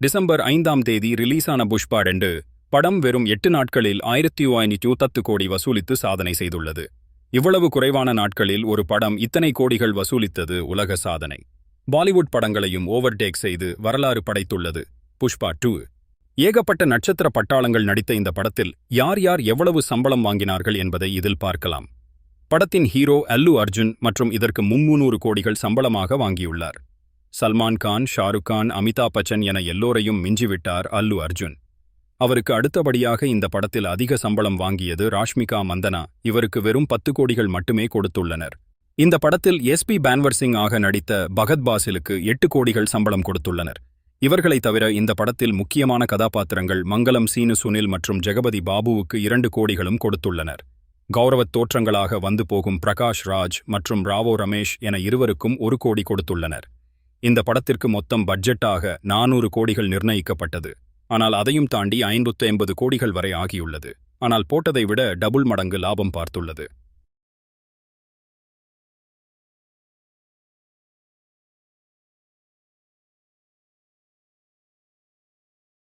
December ஐந்தாம் தேதி ரிலீஸான புஷ்பா ரெண்டு படம் வெறும் எட்டு நாட்களில் ஆயிரத்தி ஐநூற்றி பத்து கோடி வசூலித்து சாதனை செய்துள்ளது. இவ்வளவு குறைவான நாட்களில் ஒரு படம் இத்தனை கோடிகள் வசூலித்தது உலக சாதனை. பாலிவுட் படங்களையும் ஓவர்டேக் செய்து வரலாறு படைத்துள்ளது புஷ்பா டூ. ஏகப்பட்ட நட்சத்திர பட்டாளங்கள் நடித்த இந்த படத்தில் யார் யார் எவ்வளவு சம்பளம் வாங்கினார்கள் என்பதை இதில் பார்க்கலாம். படத்தின் ஹீரோ அல்லு அர்ஜுன் மற்றும் இதற்கு மும்மூநூறு கோடிகள் சம்பளமாக வாங்கியுள்ளார். சல்மான் கான் ஷாருக் கான் அமிதாப் பச்சன் என எல்லோரையும் மிஞ்சிவிட்டார் அல்லு அர்ஜுன். அவருக்கு அடுத்தபடியாக இந்த படத்தில் அதிக சம்பளம் வாங்கியது ராஷ்மிகா மந்தனா. இவருக்கு வெறும் பத்து கோடிகள் மட்டுமே கொடுத்துள்ளனர். இந்த படத்தில் எஸ்பி பான்வர் சிங் ஆக நடித்த பகத் பாசிலுக்கு எட்டு கோடிகள் சம்பளம் கொடுத்துள்ளனர். இவர்களைத் தவிர இந்த படத்தில் முக்கியமான கதாபாத்திரங்கள் மங்களம் சீனு சுனில் மற்றும் ஜெகபதி பாபுவுக்கு இரண்டு கோடிகளும் கொடுத்துள்ளனர். கௌரவத் தோற்றங்களாக வந்து போகும் பிரகாஷ் ராஜ் மற்றும் ராவோ ரமேஷ் என இருவருக்கும் ஒரு கோடி கொடுத்துள்ளனர். இந்த படத்திற்கு மொத்தம் பட்ஜெட்டாக நானூறு கோடிகள் நிர்ணயிக்கப்பட்டது. ஆனால் அதையும் தாண்டி ஐம்பத்து எண்பது கோடிகள் வரை ஆகியுள்ளது. ஆனால் போட்டதை விட டபுள் மடங்கு லாபம் பார்த்துள்ளது.